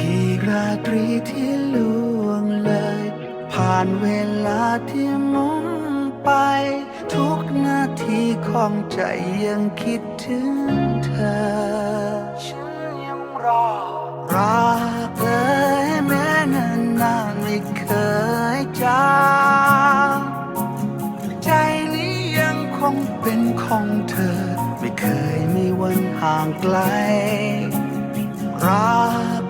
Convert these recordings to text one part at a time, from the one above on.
กี่ราตรีที่ล่วงเลย ผ่านเวลาที่มุนไป ทุกนาทีของใจยังคิดถึงเธอ ฉันยังรอรักเอ่ยแม้นานนานไม่เคยจางใจนี้ยังคงเป็นของเธอ ไม่เคยมีวันห่างไกลรัก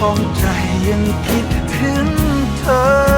ของใจยังคิดถึงเธอ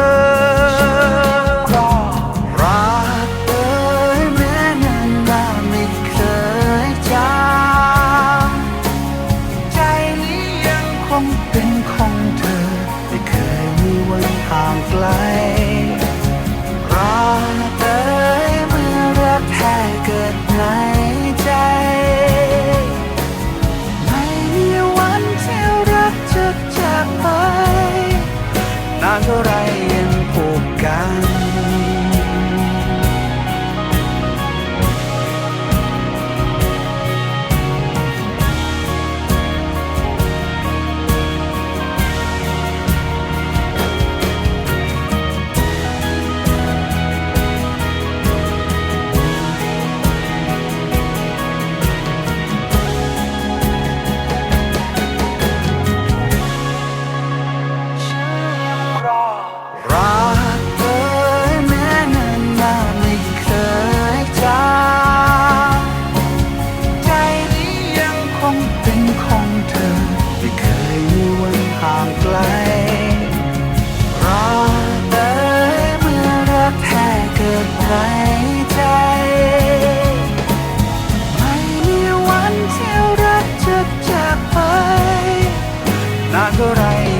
น กิดในใจ ไม่มีวันที่รักจะจากไปนานเท่าไร